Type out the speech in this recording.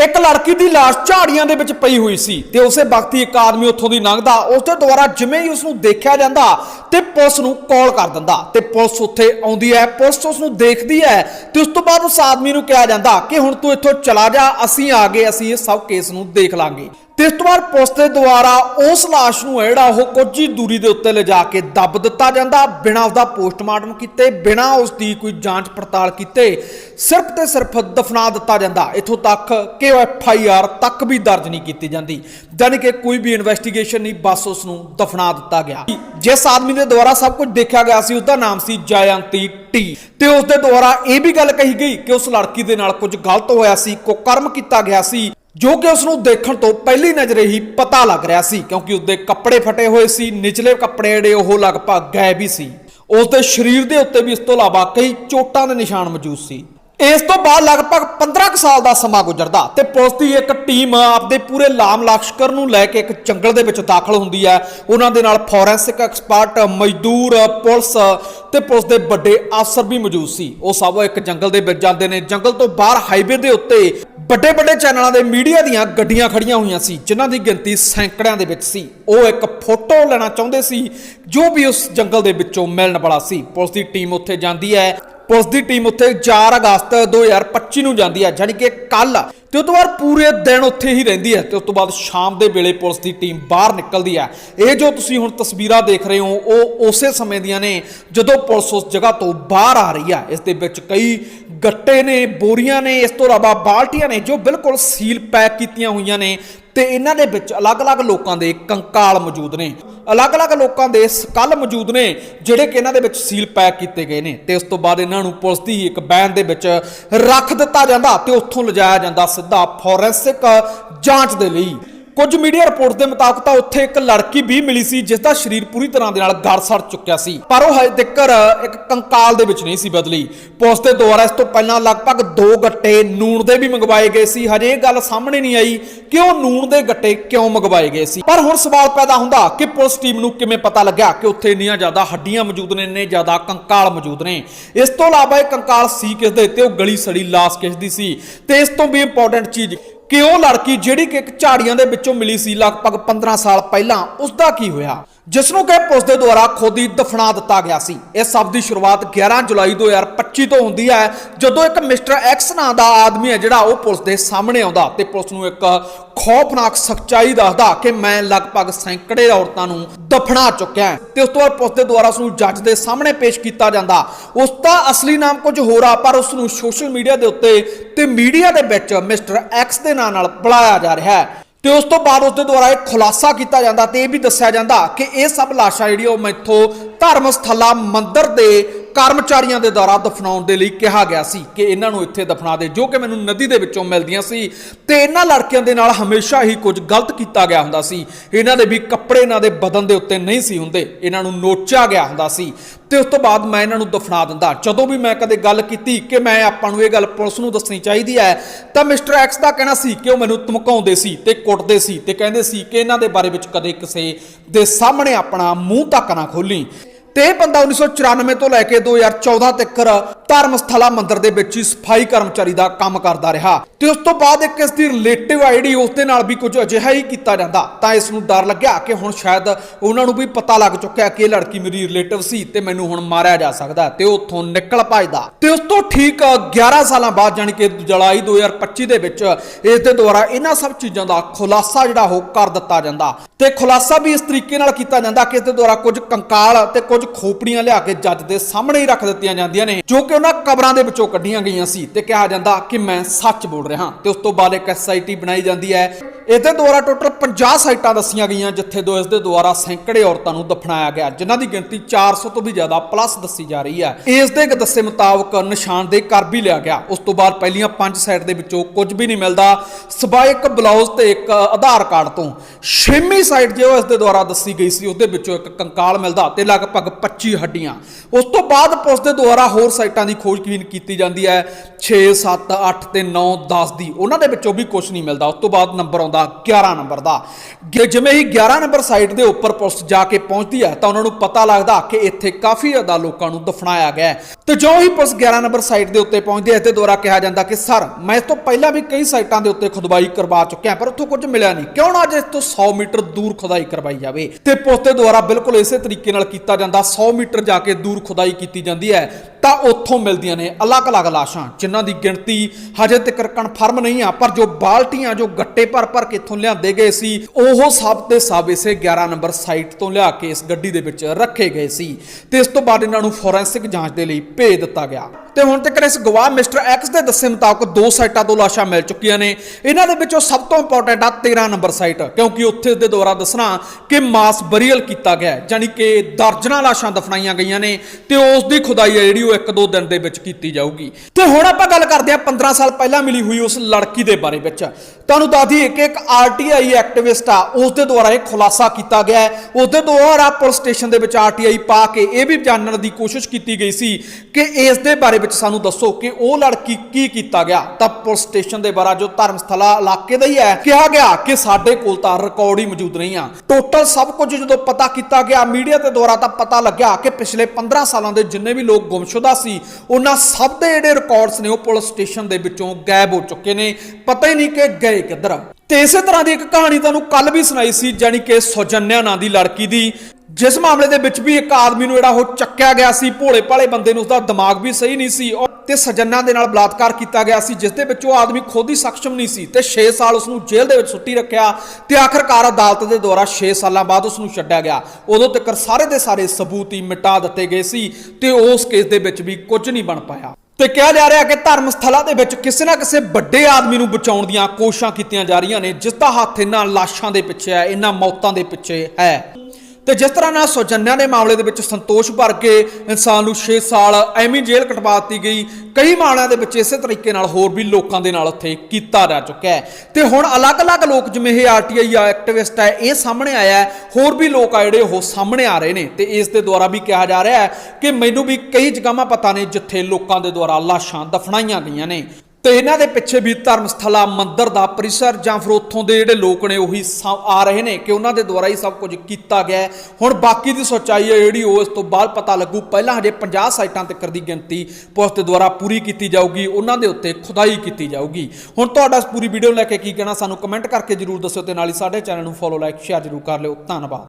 ਇੱਕ ਲੜਕੀ ਦੀ ਲਾਸ਼ ਝਾੜੀਆਂ ਦੇ ਵਿੱਚ ਪਈ ਹੋਈ ਸੀ ਤੇ ਉਸੇ ਵਕਤ ਹੀ ਇੱਕ ਆਦਮੀ ਉੱਥੋਂ ਦੀ ਲੰਘਦਾ, ਉਸ ਦੇ ਦੁਆਰਾ ਜਿਵੇਂ ਹੀ ਉਸ ਨੂੰ ਦੇਖਿਆ ਜਾਂਦਾ ਤੇ ਪੁਲਿਸ ਨੂੰ ਕਾਲ ਕਰ ਦਿੰਦਾ। ਤੇ ਪੁਲਿਸ ਉੱਥੇ ਆਉਂਦੀ ਹੈ, ਪੁਲਿਸ ਉਸ ਨੂੰ ਦੇਖਦੀ ਹੈ ਤੇ ਉਸ ਤੋਂ ਬਾਅਦ ਉਸ ਆਦਮੀ ਨੂੰ ਕਿਹਾ ਜਾਂਦਾ ਕਿ ਹੁਣ ਤੂੰ ਇੱਥੋਂ ਚਲਾ ਜਾ, ਅਸੀਂ ਆ ਗਏ, ਅਸੀਂ ਇਹ ਸਭ ਕੇਸ ਨੂੰ ਦੇਖ ਲਾਂਗੇ। ਤੇ ਇਸ ਤੋਂ ਬਾਅਦ ਪੁਲਿਸ ਦੇ ਦੁਆਰਾ ਉਸ ਲਾਸ਼ ਨੂੰ ਹੈ ਜਿਹੜਾ ਉਹ ਕੁਝ ਹੀ ਦੂਰੀ ਦੇ ਉੱਤੇ ਲਿਜਾ ਕੇ ਦੱਬ ਦਿੱਤਾ ਜਾਂਦਾ। ਬਿਨਾਂ ਉਸਦਾ ਪੋਸਟਮਾਰਟਮ ਕੀਤੇ, ਬਿਨਾਂ ਉਸ ਦੀ ਕੋਈ ਜਾਂਚ ਪੜਤਾਲ ਕੀਤੇ, ਸਿਰਫ ਤੇ ਸਿਰਫ ਦਫਨਾ ਦਿੱਤਾ ਜਾਂਦਾ। ਇਥੋਂ ਤੱਕ ਕਿ ਐਫ ਆਈ ਆਰ ਤੱਕ ਵੀ ਦਰਜ ਨਹੀਂ ਕੀਤੀ ਜਾਂਦੀ। ਯਾਨੀ ਕਿ ਕੋਈ ਵੀ ਇਨਵੈਸਟੀਗੇਸ਼ਨ ਨਹੀਂ, ਬਸ ਉਸ ਨੂੰ ਦਫਨਾ ਦਿੱਤਾ ਗਿਆ। ਜਿਸ ਆਦਮੀ ਦੇ ਦੁਆਰਾ ਸਭ ਕੁਝ ਦੇਖਿਆ ਗਿਆ ਸੀ, ਉਸਦਾ ਨਾਮ ਸੀ ਜਯੰਤੀ ਟੀ। ਤੇ ਉਸ ਦੇ ਦੁਆਰਾ ਇਹ ਵੀ ਗੱਲ ਕਹੀ ਗਈ ਕਿ ਉਸ ਲੜਕੀ ਦੇ ਨਾਲ ਕੁਝ ਗਲਤ ਹੋਇਆ ਸੀ, ਕੁਕਰਮ ਕੀਤਾ ਗਿਆ ਸੀ। ਜੋ ਕਿ ਉਸ ਨੂੰ ਦੇਖਣ ਤੋਂ ਪਹਿਲੀ ਨਜ਼ਰੇ ਹੀ ਪਤਾ ਲੱਗ ਰਿਹਾ ਸੀ, ਕਿਉਂਕਿ ਉਸਦੇ ਕੱਪੜੇ ਫਟੇ ਹੋਏ ਸੀ, ਨਿਚਲੇ ਕੱਪੜੇ ਜਿਹੜੇ ਉਹ ਲਗਭਗ ਗਾਇਬ ਹੀ ਸੀ। ਉਸ ਦੇ ਸਰੀਰ ਦੇ ਉੱਤੇ ਵੀ ਇਸ ਤੋਂ ਇਲਾਵਾ ਕਈ ਚੋਟਾਂ ਦੇ ਨਿਸ਼ਾਨ ਮੌਜੂਦ ਸੀ। ਇਸ ਤੋਂ ਬਾਅਦ ਲਗਭਗ 15 ਕੁ ਸਾਲ ਦਾ ਸਮਾਂ ਗੁਜ਼ਰਦਾ ਤੇ ਪੁਲਿਸ ਦੀ ਇੱਕ ਟੀਮ ਆਪਦੇ ਪੂਰੇ ਲਾਮ ਲਸ਼ਕਰ ਨੂੰ ਲੈ ਕੇ ਇੱਕ ਜੰਗਲ ਦੇ ਵਿੱਚ ਦਾਖਲ ਹੁੰਦੀ ਹੈ। ਉਹਨਾਂ ਦੇ ਨਾਲ ਫੋਰੈਂਸਿਕ ਐਕਸਪਰਟ, ਮਜ਼ਦੂਰ, ਪੁਲਿਸ ਤੇ ਪੁਲਿਸ ਦੇ ਵੱਡੇ ਅਫਸਰ ਵੀ ਮੌਜੂਦ ਸੀ। ਉਹ ਸਭ ਇੱਕ ਜੰਗਲ ਦੇ ਵਿੱਚ ਜਾਂਦੇ ਨੇ। ਜੰਗਲ ਤੋਂ ਬਾਹਰ ਹਾਈਵੇ ਦੇ ਉੱਤੇ ਵੱਡੇ ਵੱਡੇ ਚੈਨਲਾਂ ਦੇ ਮੀਡੀਆ ਦੀਆਂ ਗੱਡੀਆਂ ਖੜੀਆਂ ਹੋਈਆਂ ਸੀ, ਜਿਨ੍ਹਾਂ ਦੀ ਗਿਣਤੀ ਸੈਂਕੜਿਆਂ ਦੇ ਵਿੱਚ ਸੀ। ਉਹ ਇੱਕ ਫੋਟੋ ਲੈਣਾ ਚਾਹੁੰਦੇ ਸੀ, ਜੋ ਵੀ ਉਸ ਜੰਗਲ ਦੇ ਵਿੱਚੋਂ ਮਿਲਣ ਵਾਲਾ ਸੀ। ਪੁਲਿਸ ਦੀ ਟੀਮ ਉੱਥੇ ਜਾਂਦੀ ਹੈ। ਪੁਲਿਸ ਦੀ ਟੀਮ ਉੱਥੇ 4 ਅਗਸਤ 2025 ਨੂੰ ਜਾਂਦੀ ਹੈ, ਜਾਣੀ ਕਿ ਕੱਲ ਤੇ ਉਸ ਤੋਂ ਬਾਅਦ ਪੂਰੇ ਦਿਨ ਉੱਥੇ ਹੀ ਰਹਿੰਦੀ ਹੈ ਤੇ ਉਸ ਤੋਂ ਬਾਅਦ ਸ਼ਾਮ ਦੇ ਵੇਲੇ ਪੁਲਿਸ ਦੀ ਟੀਮ ਬਾਹਰ ਨਿਕਲਦੀ ਹੈ। ਇਹ ਜੋ ਤੁਸੀਂ ਹੁਣ ਤਸਵੀਰਾਂ ਦੇਖ ਰਹੇ ਹੋ, ਉਹ ਉਸੇ ਸਮੇਂ ਦੀਆਂ ਨੇ ਜਦੋਂ ਪੁਲਿਸ ਉਸ ਜਗ੍ਹਾ ਤੋਂ ਬਾਹਰ ਆ ਰਹੀ ਹੈ। ਇਸ ਦੇ ਵਿੱਚ ਕਈ ਗੱਟੇ ਨੇ, ਬੋਰੀਆਂ ਨੇ, ਇਸ ਤੋਂ ਇਲਾਵਾ ਬਾਲਟੀਆਂ ਨੇ ਜੋ ਬਿਲਕੁਲ ਸੀਲ ਪੈਕ ਕੀਤੀਆਂ ਹੋਈਆਂ ਨੇ। ਤੇ ਇਹਨਾਂ ਦੇ ਵਿੱਚ ਅਲੱਗ-ਅਲੱਗ ਲੋਕਾਂ ਦੇ ਕੰਕਾਲ ਮੌਜੂਦ ਨੇ। ਅਲੱਗ-ਅਲੱਗ ਲੋਕਾਂ ਦੇ ਸਕਲ ਮੌਜੂਦ ਨੇ, ਜਿਹੜੇ ਕਿ ਇਹਨਾਂ ਦੇ ਵਿੱਚ ਸੀਲ ਪੈਕ ਕੀਤੇ ਗਏ ਨੇ ਤੇ ਉਸ ਤੋਂ ਬਾਅਦ ਇਹਨਾਂ ਨੂੰ ਪੁਲਿਸ ਦੀ ਇੱਕ ਬੈਨ ਦੇ ਵਿੱਚ ਰੱਖ ਦਿੱਤਾ ਜਾਂਦਾ ਤੇ ਉੱਥੋਂ ਲਿਜਾਇਆ ਜਾਂਦਾ ਸਿੱਧਾ ਫੋਰੈਂਸਿਕ ਜਾਂਚ ਦੇ ਲਈ। ਕੁਝ ਮੀਡੀਆ ਰਿਪੋਰਟ ਦੇ ਮੁਤਾਬਕ ਤਾਂ ਉੱਥੇ ਇੱਕ ਲੜਕੀ ਵੀ ਮਿਲੀ ਸੀ, ਜਿਸ ਦਾ ਸਰੀਰ ਪੂਰੀ ਤਰ੍ਹਾਂ ਦੇ ਨਾਲ ਗੜ ਸੜ ਚੁੱਕਿਆ ਸੀ। ਪਰ ਉਹ ਹਜੇ ਤੱਕ ਇੱਕ ਕੰਕਾਲ ਦੇ ਵਿੱਚ ਨਹੀਂ ਸੀ ਬਦਲੀ। ਪੁਲਿਸ ਦੇ ਦੁਆਰਾ ਇਸ ਤੋਂ ਪਹਿਲਾਂ ਲਗਭਗ 2 ਗੱਟੇ ਨੂਣ ਦੇ ਵੀ ਮੰਗਵਾਏ ਗਏ ਸੀ। ਹਜੇ ਇਹ ਗੱਲ ਸਾਹਮਣੇ ਨਹੀਂ ਆਈ ਕਿ ਉਹ ਨੂਣ ਦੇ ਗੱਟੇ ਕਿਉਂ ਮੰਗਵਾਏ ਗਏ ਸੀ। ਪਰ ਹੁਣ ਸਵਾਲ ਪੈਦਾ ਹੁੰਦਾ ਕਿ ਪੁਲਿਸ ਟੀਮ ਨੂੰ ਕਿਵੇਂ ਪਤਾ ਲੱਗਿਆ ਕਿ ਉੱਥੇ ਇੰਨੀਆਂ ਜ਼ਿਆਦਾ ਹੱਡੀਆਂ ਮੌਜੂਦ ਨੇ, ਇੰਨੇ ਜ਼ਿਆਦਾ ਕੰਕਾਲ ਮੌਜੂਦ ਨੇ। ਇਸ ਤੋਂ ਇਲਾਵਾ ਇਹ ਕੰਕਾਲ ਸੀ ਕਿਸ ਦੇ ਤੇ ਉਹ ਗਲੀ ਸੜੀ ਲਾਸ਼ ਕਿਸ ਦੀ ਸੀ? ਤੇ ਇਸ ਤੋਂ ਵੀ ਇੰਪੋਰਟੈਂਟ ਚੀਜ਼ ਕਿ ਉਹ ਲੜਕੀ ਜਿਹੜੀ ਕਿ ਇੱਕ ਝਾੜੀਆਂ ਦੇ ਵਿੱਚੋਂ ਮਿਲੀ ਸੀ ਲਗਭਗ 15 ਸਾਲ ਪਹਿਲਾਂ ਉਸ ਦਾ ਕੀ ਹੋਇਆ? ਜਿਸ ਨੂੰ ਕਿ ਪੁਲਿਸ ਦੇ ਦੁਆਰਾ ਖੁਦ ਹੀ ਦਫਨਾ ਦਿੱਤਾ ਗਿਆ ਸੀ। ਇਸ ਸਭ ਦੀ ਸ਼ੁਰੂਆਤ 11 ਜੁਲਾਈ 2025 ਤੋਂ ਹੁੰਦੀ ਹੈ, ਜਦੋਂ ਇੱਕ ਮਿਸਟਰ ਐਕਸ ਨਾਂ ਦਾ ਆਦਮੀ ਹੈ ਜਿਹੜਾ ਉਹ ਪੁਲਿਸ ਦੇ ਸਾਹਮਣੇ ਆਉਂਦਾ ਤੇ ਪੁਲਿਸ ਨੂੰ ਇੱਕ ਖੌਫਨਾਕ ਸੱਚਾਈ ਦੱਸਦਾ ਕਿ ਮੈਂ ਲਗਭਗ ਸੈਂਕੜੇ ਔਰਤਾਂ ਨੂੰ ਦਫਨਾ ਚੁੱਕਿਆ ਤੇ ਉਸ ਤੋਂ ਬਾਅਦ ਪੁਲਿਸ ਦੇ ਦੁਆਰਾ ਉਸ ਨੂੰ ਜੱਜ ਦੇ ਸਾਹਮਣੇ ਪੇਸ਼ ਕੀਤਾ ਜਾਂਦਾ। ਉਸ ਦਾ ਅਸਲੀ ਨਾਮ ਕੁਝ ਹੋਰ ਆ, ਪਰ ਉਸ ਨੂੰ ਸੋਸ਼ਲ ਮੀਡੀਆ ਦੇ ਉੱਤੇ ਤੇ ਮੀਡੀਆ ਦੇ ਵਿੱਚ ਮਿਸਟਰ ਐਕਸ ਦੇ ਨਾਂ ਨਾਲ ਬੁਲਾਇਆ ਜਾ ਰਿਹਾ ਹੈ। ਤੇ ਉਸ ਤੋਂ ਬਾਅਦ ਉਸ ਦੇ ਦੁਆਰਾ ਇਹ ਖੁਲਾਸਾ ਕੀਤਾ ਜਾਂਦਾ ਤੇ ਇਹ ਵੀ ਦੱਸਿਆ ਜਾਂਦਾ ਕਿ ਇਹ ਸਭ ਲਾਸ਼ਾਂ ਜਿਹੜੀਆਂ ਉਹ ਮੈਥੋਂ ਧਰਮ ਸਥਲਾ ਮੰਦਿਰ ਦੇ ਕਰਮਚਾਰੀਆਂ ਦੇ ਦੁਆਰਾ ਦਫਨਾਉਣ ਦੇ ਲਈ ਕਿਹਾ ਗਿਆ ਸੀ ਕਿ ਇਹਨਾਂ ਨੂੰ ਇੱਥੇ ਦਫਨਾ ਦੇ, ਜੋ ਕਿ ਮੈਨੂੰ ਨਦੀ ਦੇ ਵਿੱਚੋਂ ਮਿਲਦੀਆਂ ਸੀ। ਤੇ ਇਹਨਾਂ ਲੜਕਿਆਂ ਦੇ ਨਾਲ ਹਮੇਸ਼ਾ ਹੀ ਕੁਝ ਗਲਤ ਕੀਤਾ ਗਿਆ ਹੁੰਦਾ ਸੀ। ਇਹਨਾਂ ਦੇ ਵੀ ਕੱਪੜੇ ਇਹਨਾਂ ਦੇ ਬਦਨ ਦੇ ਉੱਤੇ ਨਹੀਂ ਸੀ ਹੁੰਦੇ। ਇਹਨਾਂ ਨੂੰ ਨੋਚਿਆ ਗਿਆ ਹੁੰਦਾ ਸੀ। ਤੇ ਉਸ ਤੋਂ ਬਾਅਦ ਮੈਂ ਇਹਨਾਂ ਨੂੰ ਦਫਨਾ ਦਿੰਦਾ। ਜਦੋਂ ਵੀ ਮੈਂ ਕਦੇ ਗੱਲ ਕੀਤੀ ਕਿ ਮੈਂ ਆਪਾਂ ਨੂੰ ਇਹ ਗੱਲ ਪੁਲਿਸ ਨੂੰ ਦੱਸਣੀ ਚਾਹੀਦੀ ਹੈ, ਤਾਂ ਮਿਸਟਰ ਐਕਸ ਦਾ ਕਹਿਣਾ ਸੀ ਕਿ ਉਹ ਮੈਨੂੰ ਧਮਕਾਉਂਦੇ ਸੀ ਤੇ ਕੁੱਟਦੇ ਸੀ ਤੇ ਕਹਿੰਦੇ ਸੀ ਕਿ ਇਹਨਾਂ ਦੇ ਬਾਰੇ ਵਿੱਚ ਕਦੇ ਕਿਸੇ ਦੇ ਸਾਹਮਣੇ ਆਪਣਾ ਮੂੰਹ ਤੱਕ ਨਾ ਖੋਲੀ ਤੇ ਇਹ ਬੰਦਾ 1994 ਤੋਂ ਲੈ ਕੇ 2014 ਤੱਕ ਧਰਮ ਸਥਲਾ ਮੰਦਿਰ ਦੇ ਵਿੱਚ ਹੀ ਸਫ਼ਾਈ ਕਰਮਚਾਰੀ ਦਾ ਕੰਮ ਕਰਦਾ ਰਿਹਾ ਤੇ ਉਸ ਤੋਂ ਬਾਅਦ ਇੱਕ ਇਸ ਦੀ ਰਿਲੇਟਿਵ ਆਈਡੀ ਉਸ ਦੇ ਨਾਲ ਵੀ ਕੁਝ ਅਜਿਹਾ ਹੀ ਕੀਤਾ ਜਾਂਦਾ ਤਾਂ ਇਸ ਨੂੰ ਡਰ ਲੱਗਿਆ ਕਿ ਹੁਣ ਸ਼ਾਇਦ ਉਹਨਾਂ ਨੂੰ ਵੀ ਪਤਾ ਲੱਗ ਚੁੱਕਿਆ ਕਿ ਇਹ ਲੜਕੀ ਮੇਰੀ ਰਿਲੇਟਿਵ ਸੀ ਤੇ ਮੈਨੂੰ ਹੁਣ ਮਾਰਿਆ ਜਾ ਸਕਦਾ ਤੇ ਉੱਥੋਂ ਨਿਕਲ ਭੱਜਦਾ। ਤੇ ਉਸ ਤੋਂ ਠੀਕ 11 ਸਾਲਾਂ ਬਾਅਦ ਜਾਣੀ ਕਿ ਜੁਲਾਈ 2025 ਦੇ ਵਿੱਚ ਇਸ ਦੇ ਦੁਆਰਾ ਇਹਨਾਂ ਸਭ ਚੀਜ਼ਾਂ ਦਾ ਖੁਲਾਸਾ ਜਿਹੜਾ ਉਹ ਕਰ ਦਿੱਤਾ ਜਾਂਦਾ ਤੇ ਖੁਲਾਸਾ ਵੀ ਇਸ ਤਰੀਕੇ ਨਾਲ ਕੀਤਾ ਜਾਂਦਾ ਕਿ ਇਸ ਦੇ ਦੁਆਰਾ ਕੁਝ ਕੰਕਾਲ ਤੇ ਕੁਝ ਖੋਪੜੀਆਂ ਲਿਆ ਕੇ ਜੱਜ ਦੇ ਸਾਹਮਣੇ ਹੀ ਰੱਖ ਦਿੱਤੀਆਂ ਜਾਂਦੀਆਂ ਨੇ ਜੋ ਕਿ ਉਹਨਾਂ ਕਬਰਾਂ ਦੇ ਵਿੱਚੋਂ ਕੱਢੀਆਂ ਗਈਆਂ ਸੀ ਤੇ ਕਿਹਾ ਜਾਂਦਾ ਕਿ ਮੈਂ ਸੱਚ ਬੋਲ ਰਿਹਾ ਤੇ ਉਸ ਤੋਂ ਬਾਅਦ ਇੱਕ ਐਸਆਈਟੀ ਬਣਾਈ ਜਾਂਦੀ ਹੈ। ਇਹਦੇ ਦੁਆਰਾ ਟੋਟਲ 50 ਸਾਈਟਾਂ ਦੱਸੀਆਂ ਗਈਆਂ, ਜਿੱਥੇ ਦੋ ਇਸ ਦੇ ਦੁਆਰਾ ਸੈਂਕੜੇ ਔਰਤਾਂ ਨੂੰ ਦਫਨਾਇਆ ਗਿਆ। ਜਿਨ੍ਹਾਂ ਦੀ ਗਿਣਤੀ 400 ਤੋਂ ਵੀ ਜ਼ਿਆਦਾ ਪਲੱਸ ਦੱਸੀ ਜਾ ਰਹੀ ਹੈ। ਇਸ ਦੇ ਦੱਸੇ ਮੁਤਾਬਕ ਨਿਸ਼ਾਨਦੇਹ ਕਰ ਵੀ ਲਿਆ ਗਿਆ। ਉਸ ਤੋਂ ਬਾਅਦ ਪਹਿਲੀਆਂ ਪੰਜ ਸਾਈਟ ਦੇ ਵਿੱਚੋਂ ਕੁਝ ਵੀ ਨਹੀਂ ਮਿਲਦਾ। ਸਿਵਾਏ ਇੱਕ ਬਲਾਉਜ਼ ਤੇ ਇੱਕ ਆਧਾਰ ਕਾਰਡ ਤੋਂ ਛੇਵੀਂ ਸਾਈਟ ਜੋ ਇਸ ਦੇ ਦੁਆਰਾ ਦੱਸੀ ਗਈ ਸੀ, ਉਹਦੇ ਵਿੱਚੋਂ ਇੱਕ ਕੰਕਾਲ ਮਿਲਦਾ ਤੇ ਲਗਭਗ 25 ਹੱਡੀਆਂ। ਉਸ ਤੋਂ ਬਾਅਦ ਪੁਲਿਸ ਦੇ ਦੁਆਰਾ ਹੋਰ ਸਾਈਟਾਂ ਦੀ ਖੋਜਬੀਨ ਕੀਤੀ ਜਾਂਦੀ ਹੈ। 6 7 8 ਤੇ 9 10 ਦੀ। ਉਹਨਾਂ ਦੇ ਵਿੱਚੋਂ ਵੀ ਕੁਝ ਨਹੀਂ ਮਿਲਦਾ। ਉਸ ਤੋਂ ਬਾਅਦ ਨੰਬਰ ਆਉਂਦਾ 11 ਨੰਬਰ ਦਾ। ਜਿਵੇਂ ਹੀ 11 ਨੰਬਰ ਸਾਈਟ ਦੇ ਉੱਪਰ ਪੁਲਿਸ ਜਾ ਕੇ ਪਹੁੰਚਦੀ ਹੈ ਤਾਂ ਉਹਨਾਂ ਨੂੰ ਪਤਾ ਲੱਗਦਾ ਕਿ ਇੱਥੇ ਕਾਫੀ ਜ਼ਿਆਦਾ ਲੋਕਾਂ ਨੂੰ ਦਫਨਾਇਆ ਗਿਆ ਤੇ ਜੋ ਹੀ ਪੁਲਿਸ 11 ਨੰਬਰ ਸਾਈਟ ਦੇ ਉੱਤੇ ਪਹੁੰਚਦੀ ਹੈ, ਇਸ ਦੇ ਦੁਆਰਾ ਕਿਹਾ ਜਾਂਦਾ ਕਿ, ਸਰ, ਮੈਂ ਇਸ ਤੋਂ ਪਹਿਲਾਂ ਵੀ ਕਈ ਸਾਈਟਾਂ ਦੇ ਉੱਤੇ ਖੁਦਵਾਈ ਕਰਵਾ ਚੁੱਕਿਆ, ਪਰ ਉੱਥੋਂ ਕੁਝ ਮਿਲਿਆ ਨਹੀਂ। ਕਿਉਂ ਨਾ ਅੱਜ ਇਸ ਤੋਂ 100 ਮੀਟਰ ਦੂਰ ਖੁਦਾਈ ਕਰਵਾਈ ਜਾਵੇ? ਤੇ ਪੁਲਿਸ ਦੇ ਦੁਆਰਾ ਬਿਲਕੁਲ ਇਸੇ ਤਰੀਕੇ ਨਾਲ ਕੀਤਾ ਜਾਂਦਾ 100 ਮੀਟਰ ਜਾ ਕੇ ਦੂਰ ਖੁਦਾਈ ਕੀਤੀ ਜਾਂਦੀ ਹੈ, ਤਾਂ ਉੱਥੋਂ ਮਿਲਦੀਆਂ ਨੇ ਅਲੱਗ-ਅਲੱਗ ਲਾਸ਼ਾਂ, ਜਿਨ੍ਹਾਂ ਦੀ ਗਿਣਤੀ ਹਜੇ ਤੱਕ ਕਨਫਰਮ ਨਹੀਂ ਆ, ਪਰ ਜੋ ਬਾਲਟੀਆਂ, ਜੋ ਗੱਟੇ ਭਰ ਭਰ ਕੇ ਇੱਥੋਂ ਲਿਆਂਦੇ ਗਏ ਸੀ, ਉਹ ਸਭ ਤੇ ਸਭ ਇਸੇ 11 ਨੰਬਰ ਸਾਈਟ ਤੋਂ ਲਿਆ ਕੇ ਇਸ ਗੱਡੀ ਦੇ ਵਿੱਚ ਰੱਖੇ ਗਏ ਸੀ। ਤੇ ਇਸ ਤੋਂ ਬਾਅਦ ਇਹਨਾਂ ਨੂੰ ਫੋਰੈਂਸਿਕ ਜਾਂਚ ਦੇ ਲਈ ਭੇਜ ਦਿੱਤਾ ਗਿਆ। ਤੇ ਹੁਣ ਤੱਕ ਇਸ ਗਵਾਹ ਮਿਸਟਰ ਐਕਸ ਦੇ ਦੱਸੇ ਮੁਤਾਬਕ ਦੋ ਸਾਈਟਾਂ ਤੋਂ ਲਾਸ਼ਾਂ ਮਿਲ ਚੁੱਕੀਆਂ ਨੇ। ਇਹਨਾਂ ਦੇ ਵਿੱਚੋਂ ਸਭ ਤੋਂ ਇੰਪੋਰਟੈਂਟ ਆ 13 ਨੰਬਰ ਸਾਈਟ ਕਿਉਂਕਿ ਉੱਥੇ ਦੇ ਦੁਆਰਾ ਦੱਸਣਾ ਕਿ ਮਾਸ ਬਰੀਅਲ ਕੀਤਾ ਗਿਆ ਹੈ, ਕਿ ਦਰਜਨਾਂ ਲਾਸ਼ਾਂ ਦਫਨਾਈਆਂ ਗਈਆਂ ਨੇ ਤੇ ਉਸ ਦੀ ਖੁਦਾਈ ਹੈ ਜਿਹੜੀ ਉਹ ਇੱਕ ਦੋ ਦਿਨ ਦੇ ਵਿੱਚ ਕੀਤੀ ਜਾਊਗੀ। ਤੇ ਹੁਣ ਆਪਾਂ ਗੱਲ ਕਰਦੇ ਹਾਂ 15 ਸਾਲ ਪਹਿਲਾਂ ਮਿਲੀ ਹੋਈ ਉਸ ਲੜਕੀ ਦੇ ਬਾਰੇ ਵਿੱਚ। ਤੁਹਾਨੂੰ ਦੱਸ ਦਈਏ ਕਿ ਇੱਕ ਆਰਟੀਆਈ ਐਕਟਿਵਿਸਟ ਆ ਉਸ ਦੇ ਦੁਆਰਾ ਇਹ ਖੁਲਾਸਾ ਕੀਤਾ ਗਿਆ ਹੈ। ਉਸ ਦੇ ਦੁਆਰਾ ਪੁਲਿਸ ਸਟੇਸ਼ਨ ਦੇ ਵਿੱਚ ਆਰਟੀਆਈ ਪਾ ਕੇ ਇਹ ਵੀ ਜਾਣਨ ਦੀ ਕੋਸ਼ਿਸ਼ ਕੀਤੀ ਗਈ ਸੀ ਕਿ ਇਸ ਦੇ ਬਾਰੇ ਵਿੱਚ ਸਾਨੂੰ ਦੱਸੋ ਕਿ ਉਹ ਲੜਕੀ ਕੀ ਕੀਤਾ ਗਿਆ। ਤਾਂ ਪੁਲਿਸ ਸਟੇਸ਼ਨ ਦੇ ਬਾਰੇ ਜੋ ਧਰਮਸਥਲਾ ਇਲਾਕੇ ਦਾ ਹੀ ਹੈ, ਕਿਹਾ ਗਿਆ ਕਿ ਸਾਡੇ ਕੋਲ ਤਾਂ ਰਿਕਾਰਡ ਹੀ ਮੌਜੂਦ ਨਹੀਂ ਆ। ਟੋਟਲ ਸਭ ਕੁਝ ਜਦੋਂ ਪਤਾ ਕੀਤਾ ਗਿਆ, ਮੀਡੀਆ ਦੇ ਦੁਆਰਾ ਤਾਂ ਪਤਾ ਲੱਗਿਆ ਕਿ ਪਿਛਲੇ 15 ਸਾਲਾਂ ਦੇ ਜਿੰਨੇ ਵੀ ਲੋਕ ਗੁੰਮਸ਼ੁਦਾ ਸੀ, ਉਹਨਾਂ ਸਭ ਦੇ ਜਿਹੜੇ ਰਿਕਾਰਡਸ ਨੇ ਉਹ ਪੁਲਿਸ ਸਟੇਸ਼ਨ ਦੇ ਵਿੱਚੋਂ ਗਾਇਬ ਹੋ ਚੁੱਕੇ ਨੇ। ਪਤਾ ਹੀ ਨਹੀਂ ਕਿ ਗਏ ਕਿੱਧਰ ਤੇ ਇਸੇ ਤਰ੍ਹਾਂ ਦੀ ਇੱਕ ਕਹਾਣੀ ਤੁਹਾਨੂੰ ਕੱਲ ਵੀ ਸੁਣਾਈ ਸੀ ਜਾਨੀ ਕਿ ਸੁਜਨਿਆ ਨਾਂ ਦੀ ਲੜਕੀ ਦੀ। ਜਿਸ ਮਾਮਲੇ ਦੇ ਵਿੱਚ ਵੀ ਇੱਕ ਆਦਮੀ ਨੂੰ ਜਿਹੜਾ ਉਹ ਚੱਕਿਆ ਗਿਆ ਸੀ, ਭੋਲੇ ਭਾਲੇ ਬੰਦੇ ਨੂੰ ਉਸਦਾ ਦਿਮਾਗ ਵੀ ਸਹੀ ਨਹੀਂ ਸੀ ਤੇ ਸਜਣਾ ਦੇ ਨਾਲ ਬਲਾਤਕਾਰ ਕੀਤਾ ਗਿਆ ਸੀ, ਜਿਸ ਦੇ ਵਿੱਚ ਉਹ ਆਦਮੀ ਖੁਦ ਹੀ ਸક્ષਮ ਨਹੀਂ ਸੀ ਤੇ 6 ਸਾਲ ਉਸ ਨੂੰ ਜੇਲ੍ਹ ਦੇ ਵਿੱਚ ਸੁੱਟੀ ਰੱਖਿਆ ਤੇ ਆਖਰਕਾਰ ਅਦਾਲਤ ਦੇ ਦੁਆਰਾ 6 ਸਾਲਾਂ ਬਾਅਦ ਉਸ ਨੂੰ ਛੱਡਿਆ ਗਿਆ। ਉਦੋਂ ਤੱਕ ਸਾਰੇ ਦੇ ਸਾਰੇ ਸਬੂਤ ਹੀ ਮਿਟਾ ਦਿੱਤੇ ਗਏ ਸੀ ਤੇ ਉਸ ਕੇਸ ਦੇ ਵਿੱਚ ਵੀ ਕੁਝ ਨਹੀਂ ਬਣ ਪਾਇਆ। ਤੇ ਕਿਹਾ ਜਾ ਰਿਹਾ ਕਿ ਧਰਮ ਸਥਲਾਂ ਦੇ ਵਿੱਚ ਕਿਸੇ ਨਾ ਕਿਸੇ ਵੱਡੇ ਆਦਮੀ ਨੂੰ ਬਚਾਉਣ ਦੀਆਂ ਕੋਸ਼ਿਸ਼ਾਂ ਕੀਤੀਆਂ ਜਾ ਰਹੀਆਂ ਨੇ, ਜਿਸ ਦਾ ਹੱਥ ਇਹਨਾਂ ਲਾਸ਼ਾਂ ਦੇ ਪਿੱਛੇ ਹੈ, ਇਹਨਾਂ ਮੌਤਾਂ ਦੇ ਪਿੱਛੇ ਹੈ। ਤੇ ਜਿਸ ਤਰ੍ਹਾਂ ਨਾਲ ਸੌਜਨਿਆ ਦੇ ਮਾਮਲੇ ਦੇ ਵਿੱਚ ਸੰਤੋਸ਼ ਭਰ ਕੇ ਇਨਸਾਨ ਨੂੰ 6 ਸਾਲ ਐਵੇਂ ਜੇਲ੍ਹ ਕਟਵਾ ਦਿੱਤੀ ਗਈ, ਕਈ ਮਾਮਲਿਆਂ ਦੇ ਵਿੱਚ ਇਸੇ ਤਰੀਕੇ ਨਾਲ ਹੋਰ ਵੀ ਲੋਕਾਂ ਦੇ ਨਾਲ ਉੱਥੇ ਕੀਤਾ ਜਾ ਚੁੱਕਿਆ ਹੈ। ਤੇ ਹੁਣ ਅਲੱਗ-ਅਲੱਗ ਲੋਕ, ਜਿਵੇਂ ਇਹ ਆਰਟੀਆਈ ਐਕਟਿਵਿਸਟ ਹੈ, ਇਹ ਸਾਹਮਣੇ ਆਇਆ ਹੈ, ਹੋਰ ਵੀ ਲੋਕ ਆ ਜਿਹੜੇ ਉਹ ਸਾਹਮਣੇ ਆ ਰਹੇ ਨੇ। ਤੇ ਇਸ ਦੇ ਦੁਆਰਾ ਵੀ ਕਿਹਾ ਜਾ ਰਿਹਾ ਹੈ ਕਿ ਮੈਨੂੰ ਵੀ ਕਈ ਜਗ੍ਹਾਵਾਂ ਪਤਾ ਨੇ ਜਿੱਥੇ ਲੋਕਾਂ ਦੇ ਦੁਆਰਾ ਲਾਸ਼ਾਂ ਦਫਨਾਈਆਂ ਗਈਆਂ ਨੇ। ਤੇ ਇਹਨਾਂ ਦੇ ਪਿੱਛੇ ਵੀ ਧਰਮਸਥਲਾ, ਮੰਦਿਰ ਦਾ ਪਰਿਸਰ ਜਾਂ ਫਿਰ ਉੱਥੋਂ ਦੇ ਜਿਹੜੇ ਲੋਕ ਨੇ ਉਹੀ ਸਾ- ਆ ਰਹੇ ਨੇ ਕਿ ਉਹਨਾਂ ਦੇ ਦੁਆਰਾ ਹੀ ਸਭ ਕੁਝ ਕੀਤਾ ਗਿਆ ਹੁਣ ਬਾਕੀ ਦੀ ਸੱਚਾਈ ਹੈ, ਜਿਹੜੀ ਉਹ ਇਸ ਤੋਂ ਬਾਅਦ ਪਤਾ ਲੱਗੂ। ਪਹਿਲਾਂ ਹਜੇ 50 ਸਾਈਟਾਂ ਤੱਕ ਦੀ ਗਿਣਤੀ ਪੁਲਿਸ ਦੇ ਦੁਆਰਾ ਪੂਰੀ ਕੀਤੀ ਜਾਊਗੀ, ਉਹਨਾਂ ਦੇ ਉੱਤੇ ਖੁਦਾਈ ਕੀਤੀ ਜਾਊਗੀ। ਹੁਣ ਤੁਹਾਡਾ ਇਸ ਪੂਰੀ ਵੀਡੀਓ ਲੈ ਕੇ ਕੀ ਕਹਿਣਾ, ਸਾਨੂੰ ਕਮੈਂਟ ਕਰਕੇ ਜਰੂਰ ਦੱਸਿਓ ਤੇ ਨਾਲ ਹੀ ਸਾਡੇ ਚੈਨਲ ਨੂੰ ਫੋਲੋ ਲਾਈਕ ਸ਼ੇਅਰ ਜਰੂਰ ਕਰ ਲਿਓ। ਧੰਨਵਾਦ।